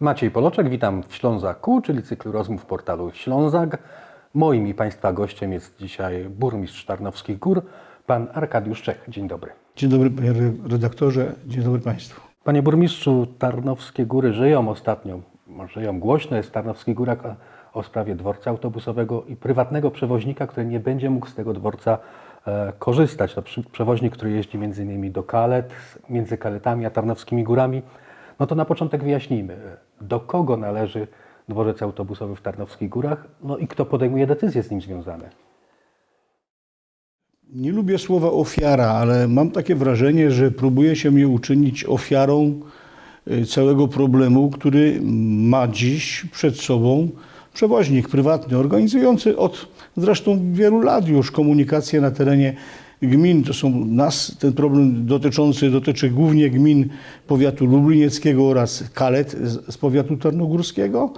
Maciej Poloczek, witam w Ślązaku, czyli cyklu rozmów portalu Ślązak. Moim i Państwa gościem jest dzisiaj burmistrz Tarnowskich Gór, pan Arkadiusz Czech. Dzień dobry. Dzień dobry panie redaktorze, dzień dobry państwu. Panie burmistrzu, Tarnowskie Góry żyją ostatnio, żyją głośno jest w Tarnowskich Górach o, sprawie dworca autobusowego i prywatnego przewoźnika, który nie będzie mógł z tego dworca e, korzystać. To przewoźnik, który jeździ między innymi do Kalet, między Kaletami a Tarnowskimi Górami. No to na początek wyjaśnijmy, do kogo należy dworzec autobusowy w Tarnowskich Górach, no i kto podejmuje decyzje z nim związane. Nie lubię słowa ofiara, ale mam takie wrażenie, że próbuje się mnie uczynić ofiarą y, całego problemu, który ma dziś przed sobą przewoźnik prywatny, organizujący od zresztą wielu lat już komunikację na terenie gmin. To są nas, ten problem dotyczący, dotyczy głównie gmin powiatu lublinieckiego oraz Kalet z, z powiatu tarnogórskiego.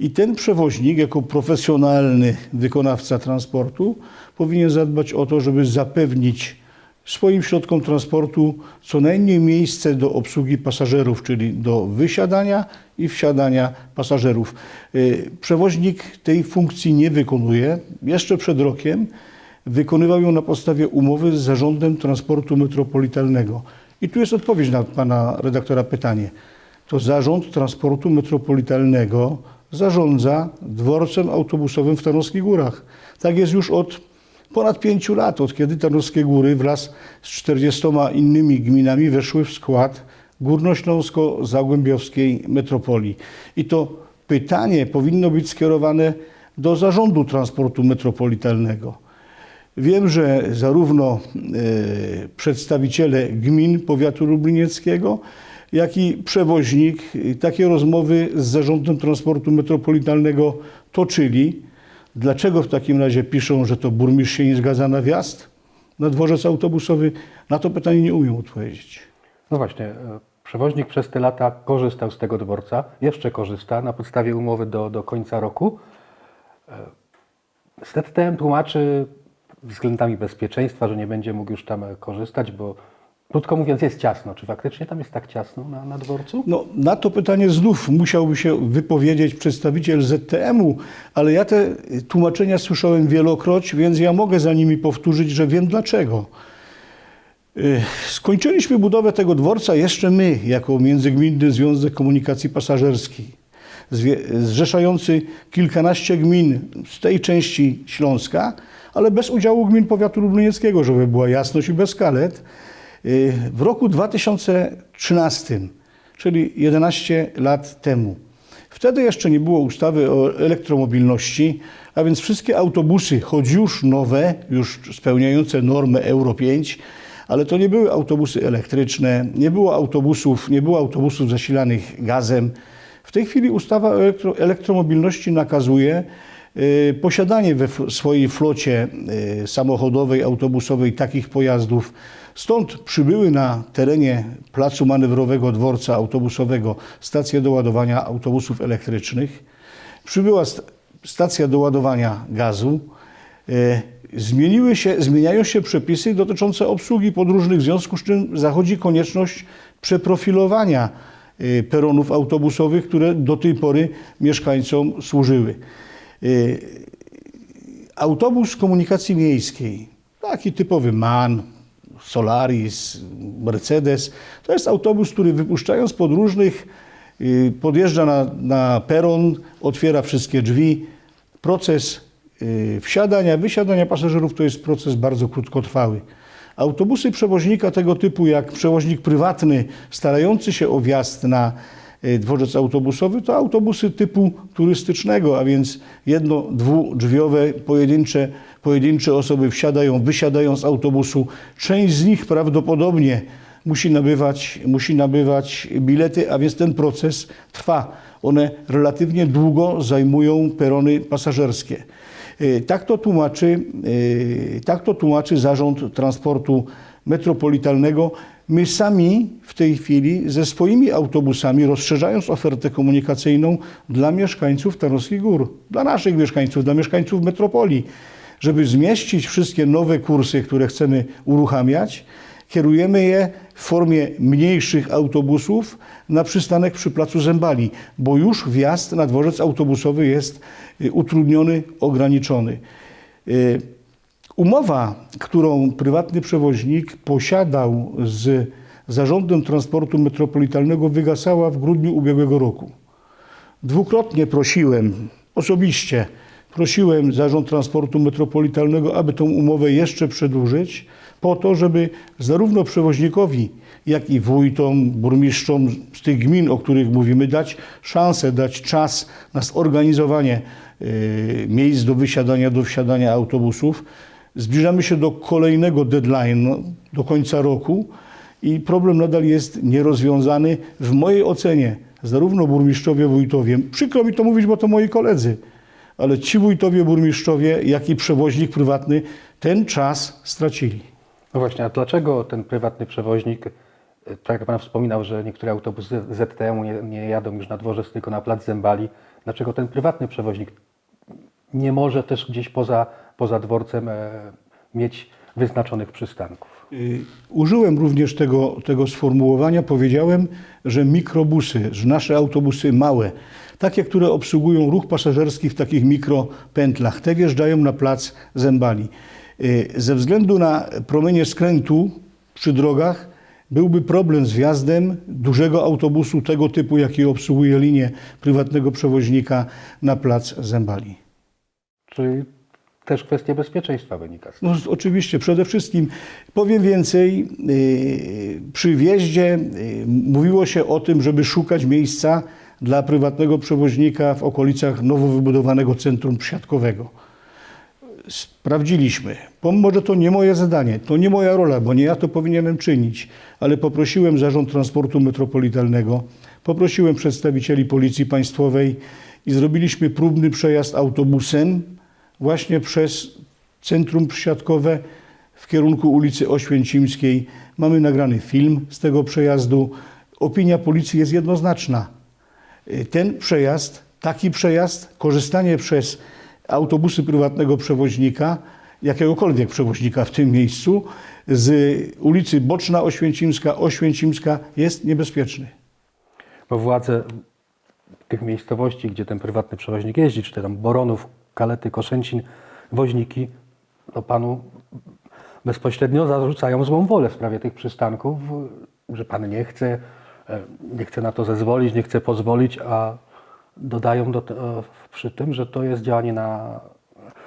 I ten przewoźnik, jako profesjonalny wykonawca transportu, powinien zadbać o to, żeby zapewnić swoim środkom transportu co najmniej miejsce do obsługi pasażerów, czyli do wysiadania i wsiadania pasażerów. Y, Przewoźnik tej funkcji nie wykonuje. Jeszcze przed rokiem wykonywał ją na podstawie umowy z Zarządem Transportu Metropolitalnego. I tu jest odpowiedź na pana redaktora pytanie. To Zarząd Transportu Metropolitalnego zarządza dworcem autobusowym w Tarnowskich Górach. Tak jest już od ponad pięciu lat, od kiedy Tarnowskie Góry wraz z 40 innymi gminami weszły w skład Górnośląsko-Zagłębiowskiej Metropolii. I to pytanie powinno być skierowane do Zarządu Transportu Metropolitalnego. Wiem, że zarówno e, przedstawiciele gmin powiatu lublinieckiego, jak i przewoźnik e, takie rozmowy z Zarządem Transportu Metropolitalnego toczyli. Dlaczego w takim razie piszą, że to burmistrz się nie zgadza na wjazd na dworzec autobusowy? Na to pytanie nie umiem odpowiedzieć. No właśnie, e, przewoźnik przez te lata korzystał z tego dworca, jeszcze korzysta na podstawie umowy do, do końca roku. ZTM tłumaczy względami bezpieczeństwa, że nie będzie mógł już tam korzystać, bo krótko mówiąc jest ciasno. Czy faktycznie tam jest tak ciasno na, na dworcu? No, na to pytanie znów musiałby się wypowiedzieć przedstawiciel ZTM-u, ale ja te tłumaczenia słyszałem wielokroć, więc ja mogę za nimi powtórzyć, że wiem dlaczego. Y, Skończyliśmy budowę tego dworca jeszcze my, jako Międzygminny Związek Komunikacji Pasażerskiej, zrzeszający kilkanaście gmin z tej części Śląska, ale bez udziału gmin powiatu lublinieckiego, żeby była jasność i bez kalet. Y, W roku 2013, czyli 11 lat temu, wtedy jeszcze nie było ustawy o elektromobilności, a więc wszystkie autobusy, choć już nowe, już spełniające normę Euro 5, ale to nie były autobusy elektryczne, nie było autobusów, nie było autobusów zasilanych gazem. W tej chwili ustawa o elektro, elektromobilności nakazuje posiadanie we swojej flocie y, samochodowej, autobusowej takich pojazdów. Stąd przybyły na terenie placu manewrowego dworca autobusowego stacje do ładowania autobusów elektrycznych. Przybyła st- stacja do ładowania gazu. E, Zmieniły się, zmieniają się przepisy dotyczące obsługi podróżnych, w związku z czym zachodzi konieczność przeprofilowania peronów autobusowych, które do tej pory mieszkańcom służyły. E, Autobus komunikacji miejskiej, taki typowy MAN, Solaris, Mercedes, to jest autobus, który wypuszczając podróżnych y, podjeżdża na, na peron, otwiera wszystkie drzwi. Proces y, wsiadania, wysiadania pasażerów to jest proces bardzo krótkotrwały. Autobusy przewoźnika tego typu jak przewoźnik prywatny starający się o wjazd na y, dworzec autobusowy to autobusy typu turystycznego, a więc jedno, dwudrzwiowe, pojedyncze, pojedyncze osoby wsiadają, wysiadają z autobusu. Część z nich prawdopodobnie musi nabywać, musi nabywać bilety, a więc ten proces trwa. One relatywnie długo zajmują perony pasażerskie. Y, Tak to tłumaczy, y, tak to tłumaczy Zarząd Transportu Metropolitalnego. My sami w tej chwili ze swoimi autobusami, rozszerzając ofertę komunikacyjną dla mieszkańców Tarnowskich Gór, dla naszych mieszkańców, dla mieszkańców metropolii, żeby zmieścić wszystkie nowe kursy, które chcemy uruchamiać, kierujemy je w formie mniejszych autobusów na przystanek przy placu Zębali, bo już wjazd na dworzec autobusowy jest y, utrudniony, ograniczony. Umowa, którą prywatny przewoźnik posiadał z Zarządem Transportu Metropolitalnego, wygasała w grudniu ubiegłego roku. Dwukrotnie prosiłem, osobiście prosiłem Zarząd Transportu Metropolitalnego, aby tą umowę jeszcze przedłużyć, po to, żeby zarówno przewoźnikowi, jak i wójtom, burmistrzom z tych gmin, o których mówimy, dać szansę, dać czas na zorganizowanie y, miejsc do wysiadania, do wsiadania autobusów. Zbliżamy się do kolejnego deadline, do końca roku i problem nadal jest nierozwiązany. W mojej ocenie zarówno burmistrzowie, wójtowie, przykro mi to mówić, bo to moi koledzy, ale ci wójtowie, burmistrzowie, jak i przewoźnik prywatny ten czas stracili. No właśnie, a dlaczego ten prywatny przewoźnik, e, tak jak Pan wspominał, że niektóre autobusy ZTM nie, nie jadą już na dworzec, tylko na plac Zębali, dlaczego ten prywatny przewoźnik nie może też gdzieś poza, poza dworcem e, mieć wyznaczonych przystanków? Y, Użyłem również tego, tego sformułowania. Powiedziałem, że mikrobusy, że nasze autobusy małe, takie, które obsługują ruch pasażerski w takich mikropętlach, te wjeżdżają na plac Zębali. Y, Ze względu na promienie skrętu przy drogach byłby problem z wjazdem dużego autobusu tego typu, jaki obsługuje linię prywatnego przewoźnika na plac Zębali. Czyli też kwestia bezpieczeństwa wynika z No, oczywiście, przede wszystkim powiem więcej. yy, Przy wjeździe yy, mówiło się o tym, żeby szukać miejsca dla prywatnego przewoźnika w okolicach nowo wybudowanego centrum przysiadkowego. Sprawdziliśmy. Pomimo, że to nie moje zadanie, to nie moja rola, bo nie ja to powinienem czynić, ale poprosiłem Zarząd Transportu Metropolitalnego, poprosiłem przedstawicieli Policji Państwowej i zrobiliśmy próbny przejazd autobusem właśnie przez centrum przysiadkowe w kierunku ulicy Oświęcimskiej. Mamy nagrany film z tego przejazdu. Opinia policji jest jednoznaczna. Y, Ten przejazd, taki przejazd, korzystanie przez autobusy prywatnego przewoźnika, jakiegokolwiek przewoźnika w tym miejscu, z ulicy Boczna Oświęcimska, Oświęcimska jest niebezpieczny. Bo władze tych miejscowości, gdzie ten prywatny przewoźnik jeździ, czy tam Boronów, Kalety, Koszęcin, Woźniki, no panu bezpośrednio zarzucają złą wolę w sprawie tych przystanków, że pan nie chce, e, nie chce na to zezwolić, nie chce pozwolić, a dodają do, e, przy tym, że to jest działanie na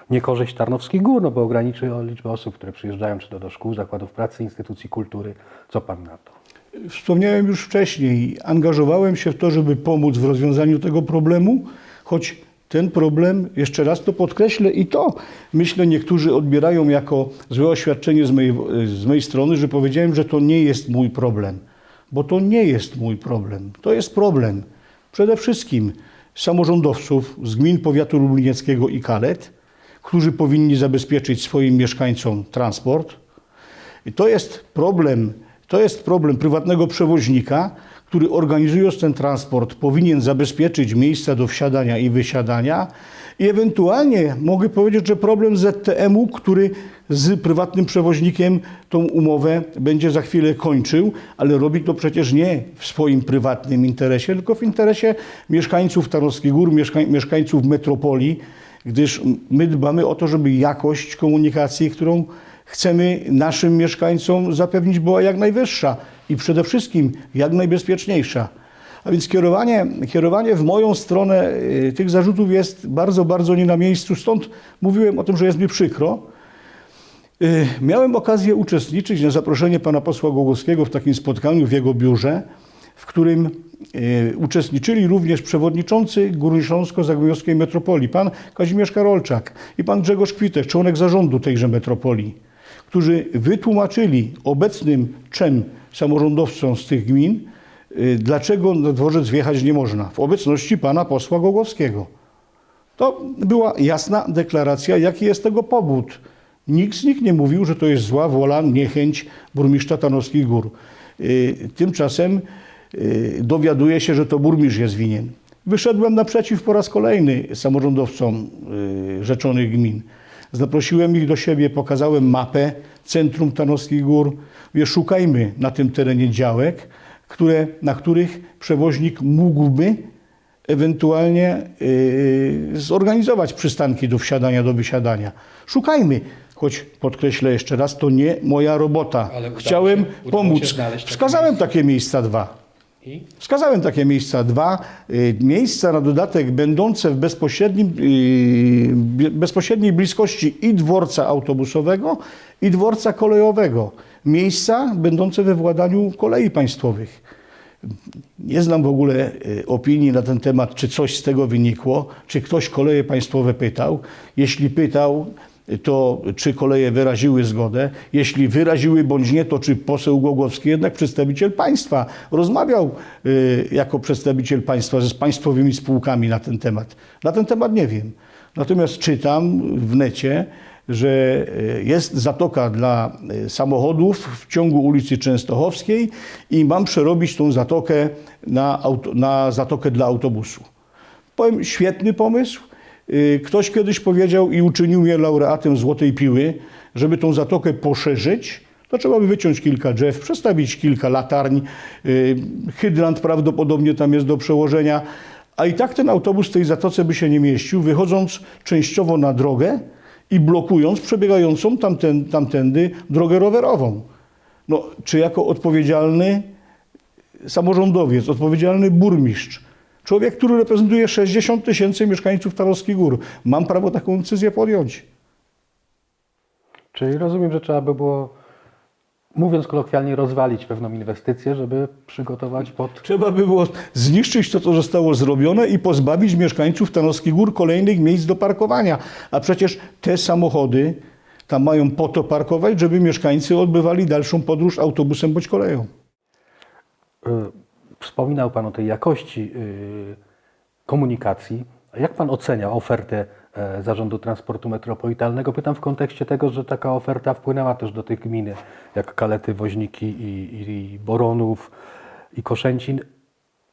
niekorzyść Tarnowskich Gór, no bo ograniczy liczbę osób, które przyjeżdżają czy to do szkół, zakładów pracy, instytucji kultury. Co pan na to? Wspomniałem już wcześniej, angażowałem się w to, żeby pomóc w rozwiązaniu tego problemu, choć ten problem, jeszcze raz to podkreślę i to myślę niektórzy odbierają jako złe oświadczenie z mojej, z mojej strony, że powiedziałem, że to nie jest mój problem, bo to nie jest mój problem. To jest problem przede wszystkim samorządowców z gmin powiatu lublinieckiego i Kalet, którzy powinni zabezpieczyć swoim mieszkańcom transport, i to jest problem, to jest problem prywatnego przewoźnika, który organizując ten transport powinien zabezpieczyć miejsca do wsiadania i wysiadania. I ewentualnie mogę powiedzieć, że problem ZTM-u, który z prywatnym przewoźnikiem tą umowę będzie za chwilę kończył, ale robi to przecież nie w swoim prywatnym interesie, tylko w interesie mieszkańców Tarnowskich Gór, mieszkań, mieszkańców metropolii, gdyż my dbamy o to, żeby jakość komunikacji, którą chcemy naszym mieszkańcom zapewnić, była jak najwyższa i przede wszystkim jak najbezpieczniejsza. A więc kierowanie, kierowanie w moją stronę y, tych zarzutów jest bardzo, bardzo nie na miejscu. Stąd mówiłem o tym, że jest mi przykro. Y, Miałem okazję uczestniczyć na zaproszenie pana posła Głogowskiego w takim spotkaniu w jego biurze, w którym y, uczestniczyli również przewodniczący Górnośląsko-Zagłębiowskiej Metropolii, pan Kazimierz Karolczak i pan Grzegorz Kwitek, członek zarządu tejże metropolii, którzy wytłumaczyli obecnym czem samorządowcom z tych gmin, y, dlaczego na dworzec wjechać nie można w obecności pana posła Głogowskiego. To była jasna deklaracja, jaki jest tego powód. Nikt nich nie mówił, że to jest zła wola, niechęć burmistrza Tarnowskich Gór. Y, Tymczasem y, dowiaduje się, że to burmistrz jest winien. Wyszedłem naprzeciw po raz kolejny samorządowcom rzeczonych gmin. Zaprosiłem ich do siebie, pokazałem mapę centrum Tarnowskich Gór. Mówię, szukajmy na tym terenie działek, które, na których przewoźnik mógłby ewentualnie yy, zorganizować przystanki do wsiadania, do wysiadania. Szukajmy, choć podkreślę jeszcze raz, to nie moja robota. Chciałem pomóc. Wskazałem takie miejsca dwa. Wskazałem takie miejsca dwa. Y, Miejsca na dodatek będące w bezpośrednim, y, bezpośredniej bliskości i dworca autobusowego, i dworca kolejowego. Miejsca będące we władaniu kolei państwowych. Nie znam w ogóle y, opinii na ten temat, czy coś z tego wynikło, czy ktoś koleje państwowe pytał. Jeśli pytał, to czy koleje wyraziły zgodę? Jeśli wyraziły bądź nie, to czy poseł Głogowski, jednak przedstawiciel państwa, rozmawiał y, jako przedstawiciel państwa z państwowymi spółkami na ten temat? Na ten temat nie wiem. Natomiast czytam w necie, że y, jest zatoka dla y, samochodów w ciągu ulicy Częstochowskiej i mam przerobić tą zatokę na, auto, na zatokę dla autobusu. Powiem, świetny pomysł. Y, Ktoś kiedyś powiedział i uczynił mnie laureatem Złotej Piły, żeby tą zatokę poszerzyć, to trzeba by wyciąć kilka drzew, przestawić kilka latarń, y, hydrant prawdopodobnie tam jest do przełożenia, a i tak ten autobus w tej zatoce by się nie mieścił, wychodząc częściowo na drogę i blokując przebiegającą tamten, tamtędy drogę rowerową. No, czy jako odpowiedzialny samorządowiec, odpowiedzialny burmistrz, człowiek, który reprezentuje 60 tysięcy mieszkańców Tarowskich Gór. Mam prawo taką decyzję podjąć. Czyli rozumiem, że trzeba by było, mówiąc kolokwialnie, rozwalić pewną inwestycję, żeby przygotować pod Trzeba by było zniszczyć to, co zostało zrobione i pozbawić mieszkańców Tarnowskich Gór kolejnych miejsc do parkowania. A przecież te samochody tam mają po to parkować, żeby mieszkańcy odbywali dalszą podróż autobusem bądź koleją. Y, Wspominał Pan o tej jakości y, komunikacji. Jak Pan ocenia ofertę e, Zarządu Transportu Metropolitalnego? Pytam w kontekście tego, że taka oferta wpłynęła też do tych gminy, jak Kalety, Woźniki i, i Boronów i Koszęcin.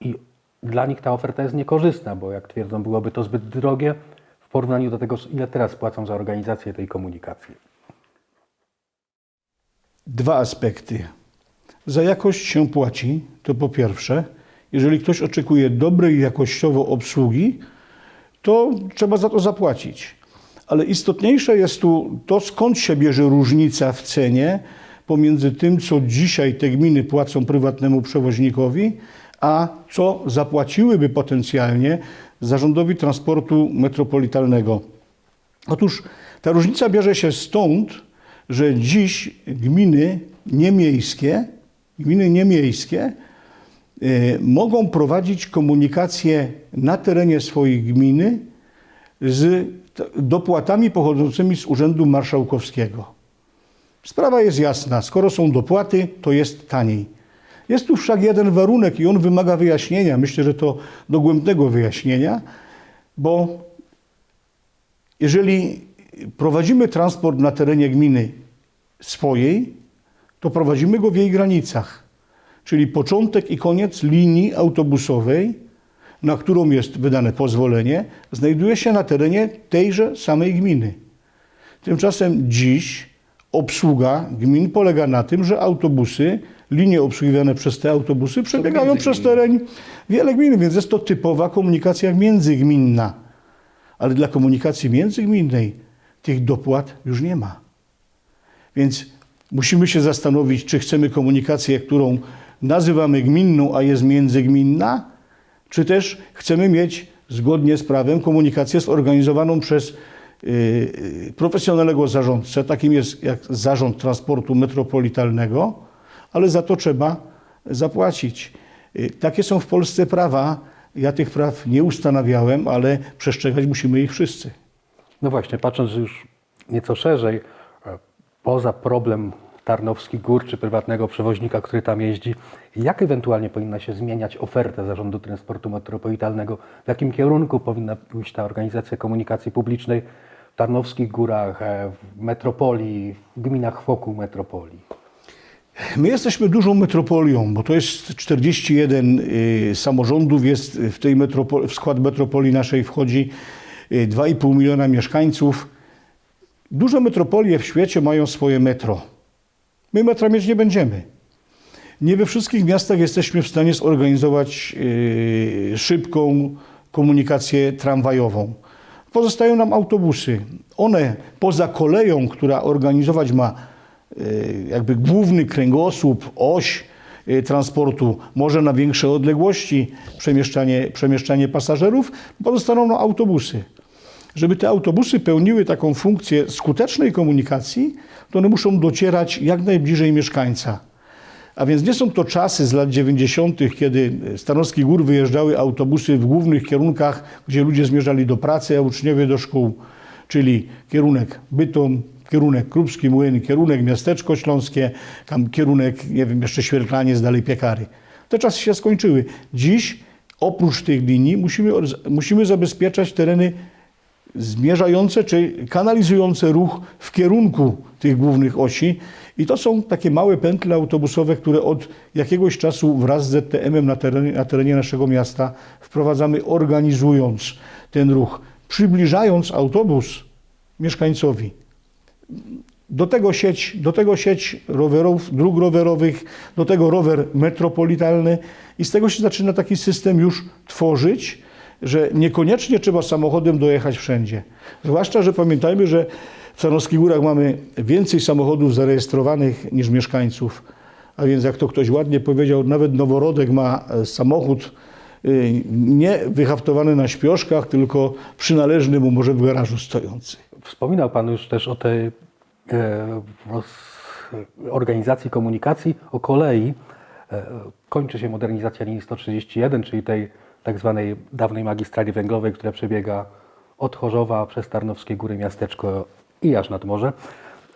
I dla nich ta oferta jest niekorzystna, bo jak twierdzą, byłoby to zbyt drogie w porównaniu do tego, ile teraz płacą za organizację tej komunikacji. Dwa aspekty. Za jakość się płaci, to po pierwsze. Jeżeli ktoś oczekuje dobrej jakościowo obsługi, to trzeba za to zapłacić. Ale istotniejsze jest tu to, skąd się bierze różnica w cenie pomiędzy tym, co dzisiaj te gminy płacą prywatnemu przewoźnikowi, a co zapłaciłyby potencjalnie zarządowi transportu metropolitalnego. Otóż ta różnica bierze się stąd, że dziś gminy niemiejskie, gminy niemiejskie y, mogą prowadzić komunikację na terenie swojej gminy z dopłatami pochodzącymi z Urzędu Marszałkowskiego. Sprawa jest jasna. Skoro są dopłaty, to jest taniej. Jest tu wszak jeden warunek i on wymaga wyjaśnienia. Myślę, że to dogłębnego wyjaśnienia, bo jeżeli prowadzimy transport na terenie gminy swojej, to prowadzimy go w jej granicach. Czyli początek i koniec linii autobusowej, na którą jest wydane pozwolenie, znajduje się na terenie tejże samej gminy. Tymczasem dziś obsługa gmin polega na tym, że autobusy, linie obsługiwane przez te autobusy przebiegają przez teren wiele gmin, więc jest to typowa komunikacja międzygminna. Ale dla komunikacji międzygminnej tych dopłat już nie ma. Więc musimy się zastanowić, czy chcemy komunikację, którą nazywamy gminną, a jest międzygminna, czy też chcemy mieć zgodnie z prawem komunikację zorganizowaną przez yy, yy, profesjonalnego zarządcę, takim jest jak Zarząd Transportu Metropolitalnego, ale za to trzeba zapłacić. Yy, Takie są w Polsce prawa. Ja tych praw nie ustanawiałem, ale przestrzegać musimy ich wszyscy. No właśnie, patrząc już nieco szerzej, e, poza problem Tarnowskich Gór czy prywatnego przewoźnika, który tam jeździ, jak ewentualnie powinna się zmieniać oferta Zarządu Transportu Metropolitalnego? W jakim kierunku powinna pójść ta organizacja komunikacji publicznej w Tarnowskich Górach, e, w metropolii, w gminach wokół metropolii? My jesteśmy dużą metropolią, bo to jest 41 y, samorządów, jest w, tej metropo- w skład metropolii naszej wchodzi y, 2,5 miliona mieszkańców. Duże metropolie w świecie mają swoje metro. My metra mieć nie będziemy. Nie we wszystkich miastach jesteśmy w stanie zorganizować yy, szybką komunikację tramwajową. Pozostają nam autobusy. One poza koleją, która organizować ma yy, jakby główny kręgosłup, oś yy, transportu, może na większe odległości przemieszczanie, przemieszczanie pasażerów, pozostaną nam autobusy. Żeby te autobusy pełniły taką funkcję skutecznej komunikacji, to one muszą docierać jak najbliżej mieszkańca. A więc nie są to czasy z lat 90., kiedy z Tarnowskich Gór wyjeżdżały autobusy w głównych kierunkach, gdzie ludzie zmierzali do pracy, a uczniowie do szkół, czyli kierunek Bytom, kierunek Krupski Młyn, kierunek Miasteczko Śląskie, tam kierunek, nie wiem, jeszcze Świerklaniec, dalej Piekary. Te czasy się skończyły. Dziś oprócz tych linii musimy, musimy zabezpieczać tereny zmierzające czy kanalizujące ruch w kierunku tych głównych osi. I to są takie małe pętle autobusowe, które od jakiegoś czasu wraz z ZTM-em na terenie, na terenie naszego miasta wprowadzamy, organizując ten ruch, przybliżając autobus mieszkańcowi. Do tego sieć, do tego sieć rowerów, dróg rowerowych, do tego rower metropolitalny i z tego się zaczyna taki system już tworzyć, że niekoniecznie trzeba samochodem dojechać wszędzie. Zwłaszcza, że pamiętajmy, że w Tarnowskich Górach mamy więcej samochodów zarejestrowanych niż mieszkańców. A więc jak to ktoś ładnie powiedział, nawet noworodek ma e, samochód y, nie wyhaftowany na śpioszkach, tylko przynależny mu może w garażu stojący. Wspominał Pan już też o tej e, organizacji komunikacji, o kolei. E, kończy się modernizacja linii 131, czyli tej tak zwanej dawnej magistrali węglowej, która przebiega od Chorzowa przez Tarnowskie Góry, miasteczko i aż nad morze.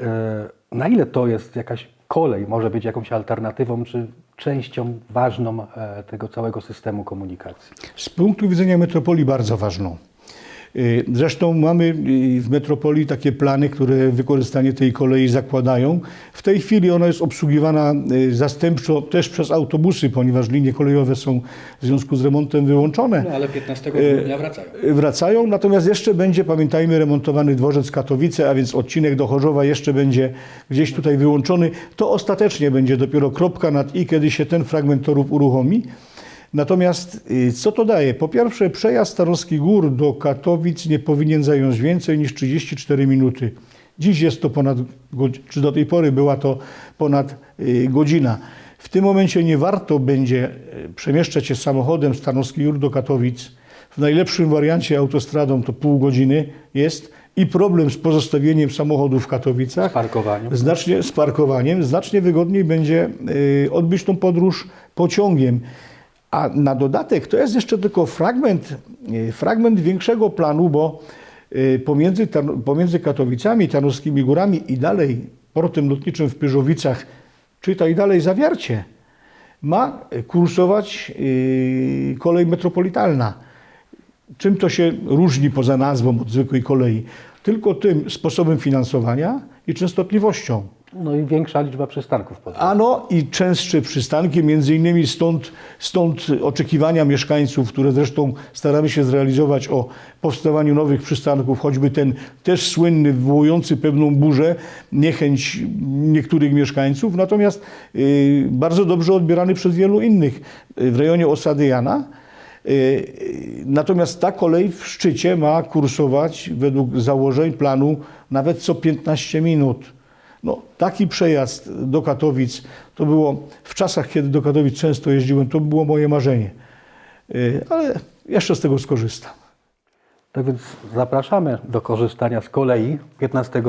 E, na ile to jest jakaś kolej, może być jakąś alternatywą, czy częścią ważną e, tego całego systemu komunikacji? Z punktu widzenia metropolii bardzo ważną. Y, Zresztą mamy y, w metropolii takie plany, które wykorzystanie tej kolei zakładają. W tej chwili ona jest obsługiwana y, zastępczo też przez autobusy, ponieważ linie kolejowe są w związku z remontem wyłączone. No ale 15 grudnia wracają. Wracają, natomiast jeszcze będzie, pamiętajmy, remontowany dworzec Katowice, a więc odcinek do Chorzowa jeszcze będzie gdzieś tutaj wyłączony. To ostatecznie będzie dopiero kropka nad i, kiedy się ten fragment torów uruchomi. Natomiast y, co to daje? Po pierwsze, przejazd Starowskich Gór do Katowic nie powinien zająć więcej niż 34 minuty. Dziś jest to ponad, czy do tej pory była to ponad y, godzina. W tym momencie nie warto będzie y, przemieszczać się samochodem z Tarnowskich Gór do Katowic. W najlepszym wariancie autostradą to pół godziny jest i problem z pozostawieniem samochodu w Katowicach. Z parkowaniem. Znacznie z parkowaniem. Znacznie wygodniej będzie odbyć tą podróż pociągiem. A na dodatek to jest jeszcze tylko fragment, y, fragment większego planu, bo y, pomiędzy, pomiędzy Katowicami, Tarnowskimi Górami i dalej portem lotniczym w Pyrzowicach, czytaj dalej Zawiarcie, ma kursować y, kolej metropolitalna. Czym to się różni poza nazwą od zwykłej kolei? Tylko tym sposobem finansowania i częstotliwością. No i większa liczba przystanków pod Ano i częstsze przystanki, między innymi stąd, stąd oczekiwania mieszkańców, które zresztą staramy się zrealizować o powstawaniu nowych przystanków, choćby ten też słynny, wywołujący pewną burzę, niechęć niektórych mieszkańców, natomiast y, bardzo dobrze odbierany przez wielu innych y, w rejonie osady Jana. Y, Natomiast ta kolej w szczycie ma kursować według założeń planu nawet co 15 minut. No, taki przejazd do Katowic to było w czasach, kiedy do Katowic często jeździłem, to było moje marzenie. Y, Ale jeszcze z tego skorzystam. Tak więc zapraszamy do korzystania z kolei. 15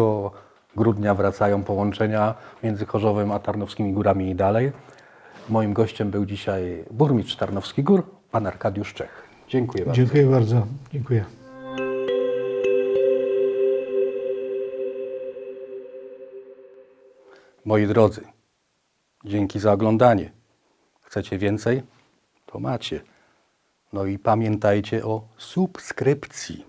grudnia wracają połączenia między Chorzowem a Tarnowskimi Górami i dalej. Moim gościem był dzisiaj burmistrz Tarnowskich Gór, pan Arkadiusz Czech. Dziękuję bardzo. Dziękuję bardzo. Dziękuję. Moi drodzy, dzięki za oglądanie. Chcecie więcej? To macie. No i pamiętajcie o subskrypcji.